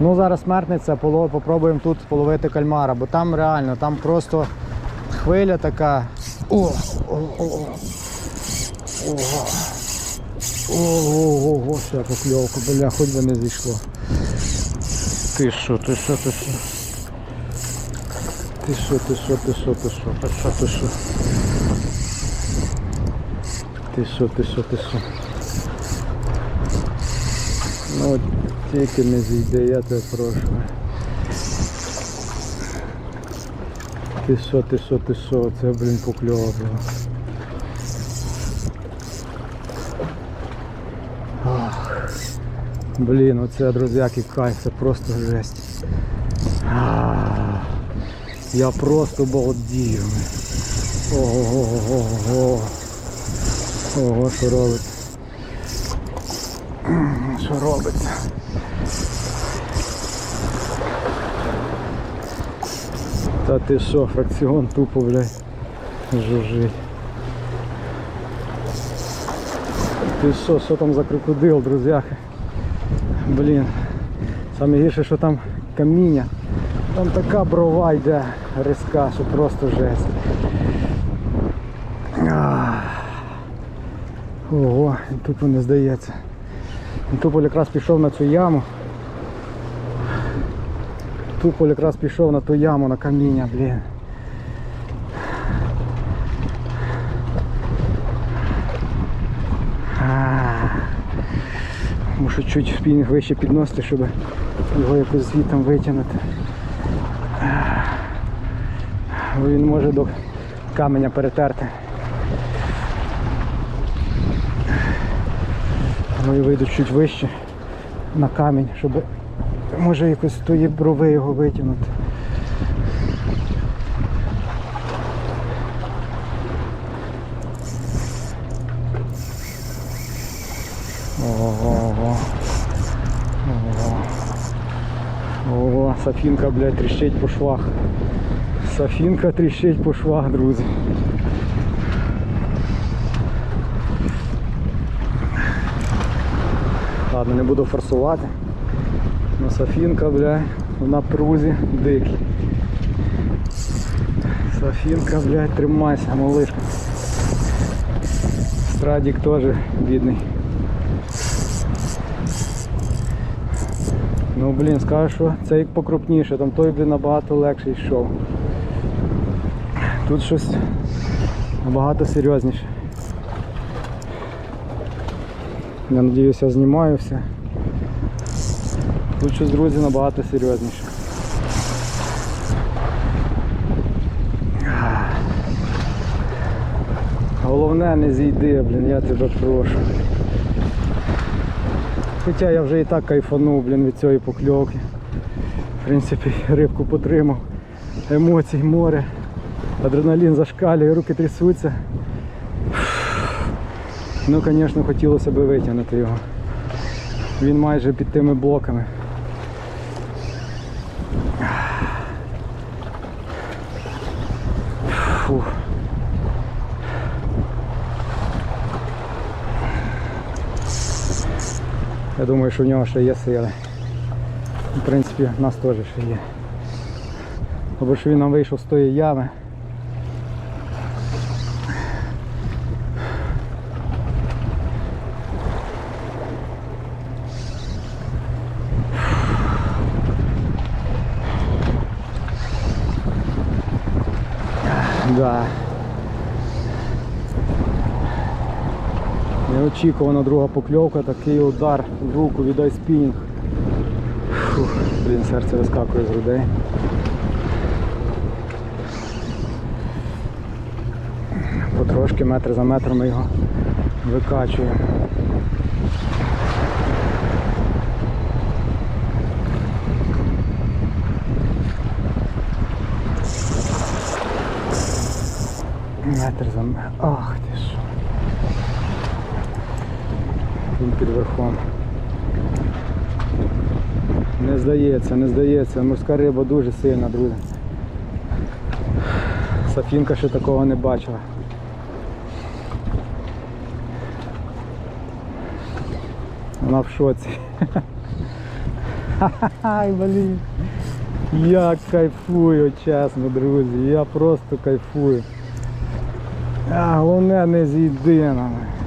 Ну зараз смертниця, попробуємо тут половити кальмара, бо там реально, там просто хвиля така. О, о, о, о. Ого. Ого, ого, ще покльовка, бля, хоч би не зійшло. Ти що, ти що, ти що? Ти що, ти що, ти що, ти що, ти що, ти що? Ти що, ти що, ти що? Ну тільки не зійде, я тебе прошу. Ти що, ти що, ти що, це, блін, покльова була. Ах. Блін, оце, друзяки, кайф, це просто жесть. Ах. Я просто балдію. Ого, ого, що робиться. Що робиться? Та ти що, фракціон тупо, блядь, жужжить. Ти що, що там за крокодил, друзяки? Блін. Саме гірше, що там каміння. Там така брова йде різка, що просто жесть. Ого, тупо не здається. І Туполь якраз пішов на цю яму. Туполь якраз пішов на ту яму, на каміння, блін. Мушу чуть спінінг вище підносити, щоб його якось звідти витягнути. Бо він може до каменя перетерти. Ну і вийду чуть вище на камінь, щоб може якось тої брови його витягнути. Ого, ого. Софінка, блядь, тріщить по швах. Софінка тріщить по швах, друзі. Ладно, не буду форсувати. Софінка, бля, на прузі дикий. Софінка, блядь, тримайся, малишка. Страдік теж бідний. Ну блін, скажу, що цей покрупніше, там той, блін, набагато легше йшов. Тут щось набагато серйозніше. Я надіюся, я знімаю все. Тут щось, друзі, набагато серйозніше. Головне не зійди, блін, я тебе прошу. Хоча я вже і так кайфанув, блін, від цієї покльовки. В принципі, рибку потримав. Емоцій, море. Адреналін зашкалює, руки трясуться. Ну, звісно, хотілося б витягнути його. Він майже під тими блоками. Фух. Я думаю, що в нього ще є сили. В принципі, в нас теж ще є. Або що він нам вийшов з тої ями. Да. Неочікувана друга покльовка, такий удар в руку від айспінінг. Фух, блін, серце вискакує з грудей. Потрошки метр за метром ми його викачуємо. Метр за метр. Ах ти що. Він під верхом. Не здається, не здається. Морська риба дуже сильна, друзі. Сафінка ще такого не бачила. Вона в шоці. Ай, блін. Я кайфую, чесно, друзі. Я просто кайфую. А головне не з єдинами.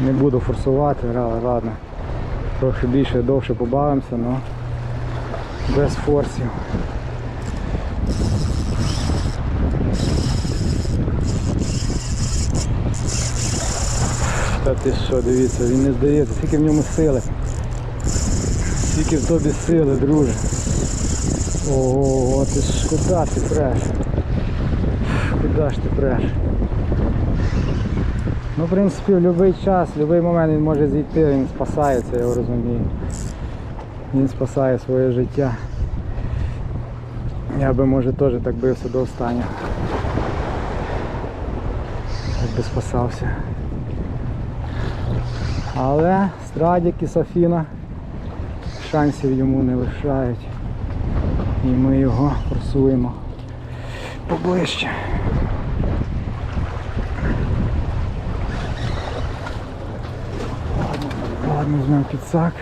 Не буду форсувати, ладно. Трохи більше довше побавимося, але без форсів. Та ти що, дивіться, він не здається, скільки в ньому сили. Скільки в тобі сили, друже. Ого, ти ж куди ти преш? Куди ж ти преш? Ну, в принципі, в будь-який час, в будь-який момент він може зійти, він спасається, я його розумію. Він спасає своє життя. Я би може теж так бився до останнього. Якби спасався. Але Страдік і Софіна шансів йому не лишають. І ми його просуємо поближче. Ладно, візьмемо підсак.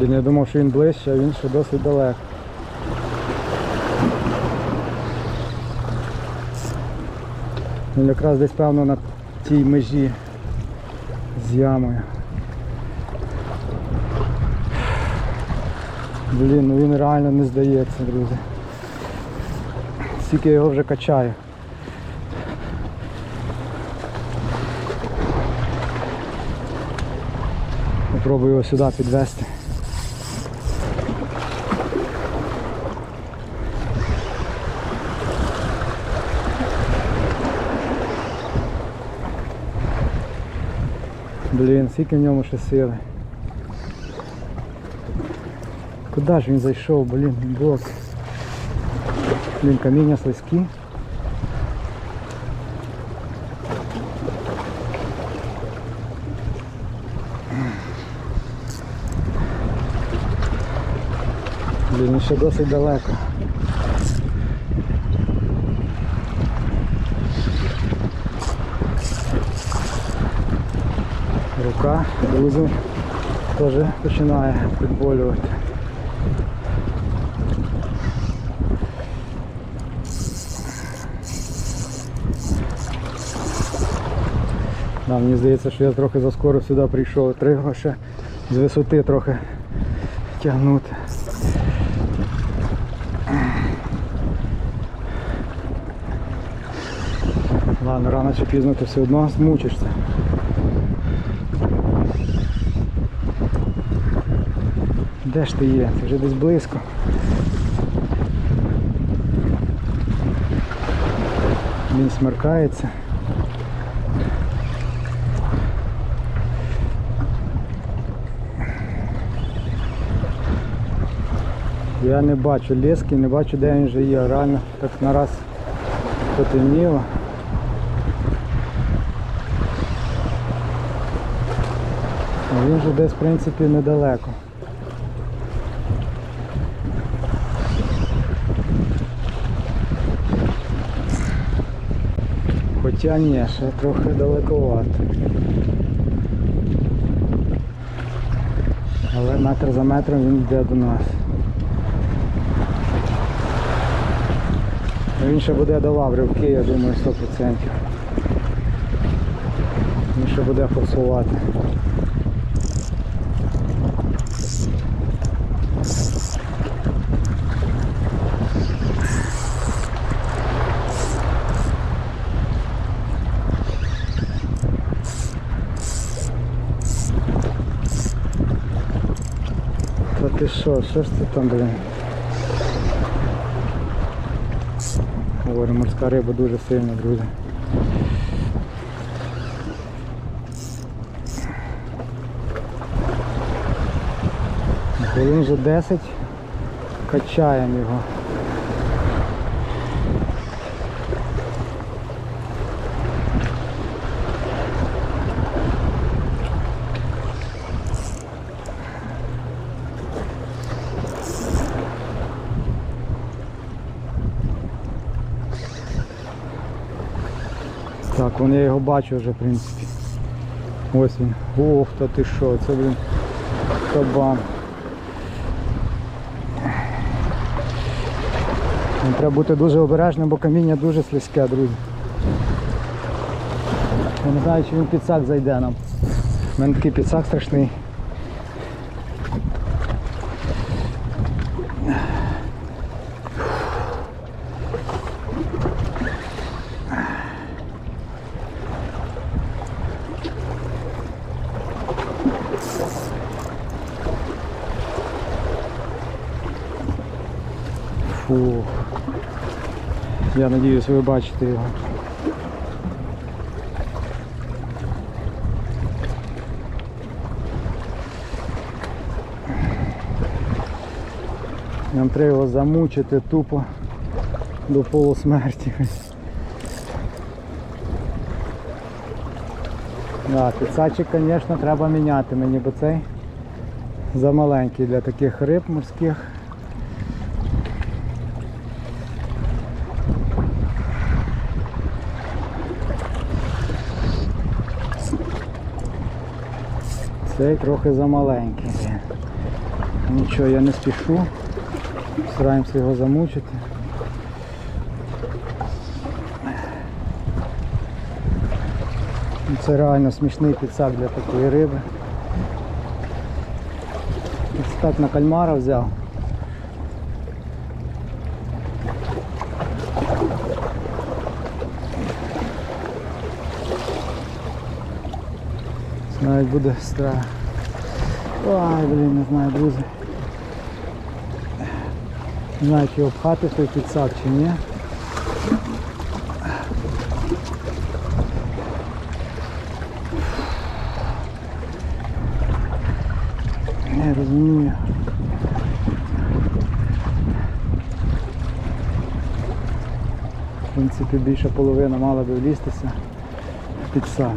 Я думав, що він ближче, а він ще досить далеко. Якраз десь певно на тій межі з ямою. Блін, ну він реально не здається, друзі. Скільки я його вже качаю. Попробую його сюди підвести. Блін, скільки в ньому ще сили. Куди ж він зайшов, блін, бок. Блін, каміння слизькі. Блін, він ще досить далеко. Друзі, теж починає підболювати. Да, мені здається, що я трохи заскоро сюди прийшов. Треба ще з висоти трохи тягнути. Ладно, рано чи пізно ти все одно змучишся. Де ж ти є? Ти вже десь близько. Він смеркається. Я не бачу лески, не бачу де він вже є. Реально так нараз потемніло. Він вже десь в принципі недалеко. Хоча ні, ще трохи далековато. Але метр за метром він йде до нас. Ну, Він ще буде до Лаврівки, я думаю, 100%. Він ще буде форсувати. Та ти що, що ж це там, блин? Говорю, морська риба дуже сильна, друзі. Хвилин вже 10 Качаємо його. Так, вон я його бачу вже, в принципі. Ось він. Ох, та ти що, це блін кабан. Треба бути дуже обережним, бо каміння дуже слизьке, друзі. Я не знаю, чи він підсак зайде нам. У мене такий підсак страшний. Фух. Я надіюсь, ви бачите його. Нам треба його замучити тупо до полусмерті. Да, підсачик, звісно, треба міняти мені, бо цей замаленький для таких риб морських. Цей трохи замаленький. Нічого, я не спішу. Стараємося його замучити. Це реально смішний підсак для такої риби. Ось так на кальмара взяв. Навіть буде страх. Ой, блін, не знаю, друзі. Не знаю, чи обхати той підсак чи ні. Не розумію. В принципі, більша половина мала би влізтися в підсак.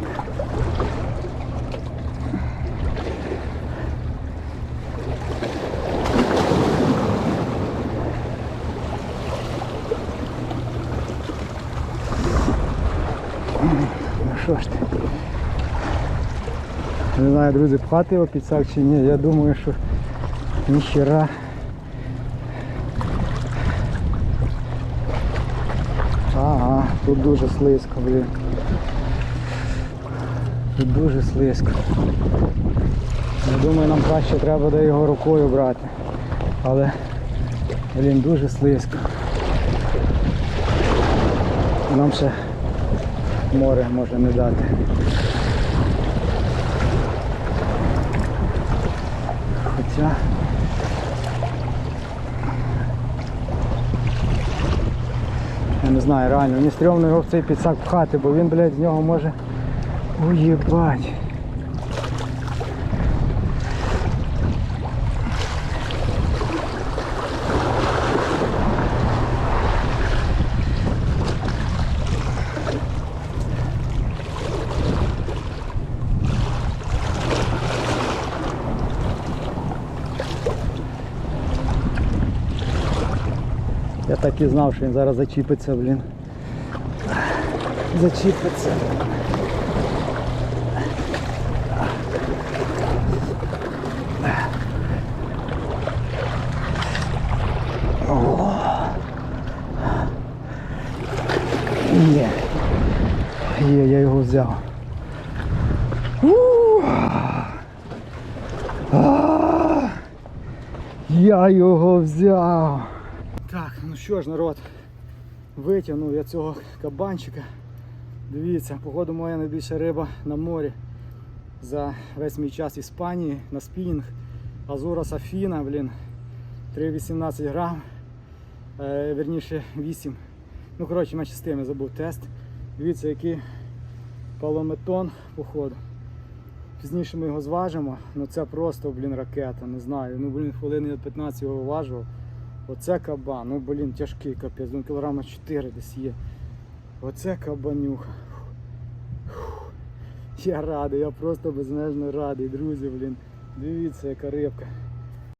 Ну що ж ти? Не знаю, друзі, пхати його під сак чи ні. Я думаю, що ніхера. Ага, тут дуже слизько, блін. Тут дуже слизько. Я думаю, нам краще треба буде його рукою брати. Але, блін, дуже слизько. Нам ще море може не дати. Хоча я не знаю, реально, мені стрьомно його в цей підсак пхати, бо він, блядь, з нього може уїбать. Так і знав, що він зараз зачіпиться, блін. Зачіпиться. Є. Є, я його взяв. Я його взяв. Ну що ж, народ, витягнув я цього кабанчика. Дивіться, походу моя найбільша риба на морі за весь мій час Іспанії на спінінг. Азура Сафіна, блін, 3,18 грам, е, верніше 8. Ну, коротше, менше з тим я забув тест. Дивіться, який палометон, походу. Пізніше ми його зважимо, ну це просто, блін, ракета, не знаю. Ну, блін, хвилини 15 його важив. Оце кабан, ну блін, тяжкий капець, ну кілограма 4 десь є. Оце кабанюха. Я радий, я просто безмежно радий, друзі, блін. Дивіться, яка рибка.